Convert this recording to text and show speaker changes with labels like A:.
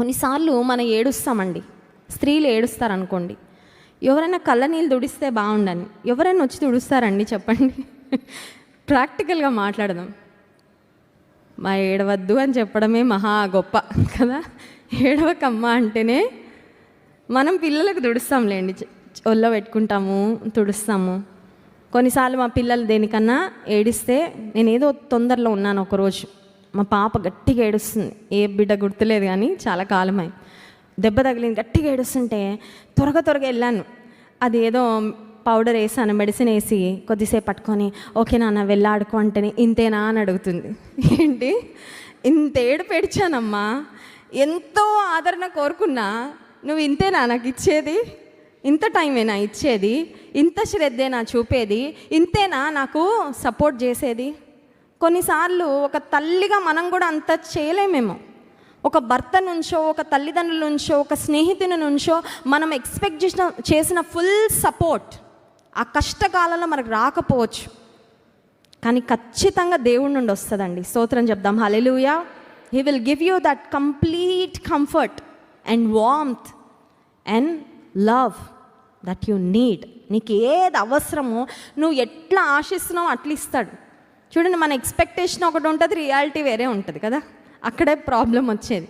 A: కొన్నిసార్లు మనం ఏడుస్తామండి. స్త్రీలు ఏడుస్తారు అనుకోండి ఎవరైనా కళ్ళ నీళ్ళు తుడిస్తే బాగుండని ఎవరైనా వచ్చి తుడుస్తారండి చెప్పండి. ప్రాక్టికల్గా మాట్లాడదాం. మా ఏడవద్దు అని చెప్పడమే మహా గొప్ప కదా. ఏడవకమ్మ అంటేనే మనం పిల్లలకు తుడుస్తాంలేండి. ఒళ్ళో పెట్టుకుంటాము తుడుస్తాము. కొన్నిసార్లు మా పిల్లలు దేనికన్నా ఏడిస్తే నేను ఏదో తొందరలో ఉన్నాను ఒకరోజు. మా పాప గట్టిగా ఏడుస్తుంది. ఏ బిడ్డ గుర్తులేదు కానీ చాలా కాలమై. దెబ్బ తగిలింది గట్టిగా ఏడుస్తుంటే త్వరగా త్వరగా వెళ్ళాను. అది ఏదో పౌడర్ వేసాను మెడిసిన్ వేసి కొద్దిసేపు పట్టుకొని ఓకే నాన్న వెళ్ళాడుకో అంటేనే ఇంతేనా అని అడుగుతుంది. ఏంటి? ఇంత ఏడు పెడిచానమ్మా ఎంతో ఆదరణ కోరుకున్నా నువ్వు ఇంతేనా నాకు ఇచ్చేది? ఇంత టైమేనా ఇచ్చేది? ఇంత శ్రద్ధేనా చూపేది? ఇంతేనా నాకు సపోర్ట్ చేసేది? కొన్నిసార్లు ఒక తల్లిగా మనం కూడా అంత చేయలేమేమో. ఒక భర్త నుంచో ఒక తల్లిదండ్రుల నుంచో ఒక స్నేహితుని నుంచో మనం ఎక్స్పెక్ట్ చేసిన చేసిన ఫుల్ సపోర్ట్ ఆ కష్టకాలంలో మనకు రాకపోవచ్చు. కానీ ఖచ్చితంగా దేవుడి నుండి వస్తుందండి. స్తోత్రం చెప్దాం. Hallelujah he will give you that complete comfort and warmth and love that you need నీకు ఏది అవసరమో నువ్వు ఎట్లా ఆశిస్తున్నావు అట్లా ఇస్తాడు. చూడండి మన ఎక్స్పెక్టేషన్ ఒకటి ఉంటుంది రియాలిటీ వేరే ఉంటుంది కదా? అక్కడే ప్రాబ్లం వచ్చేది.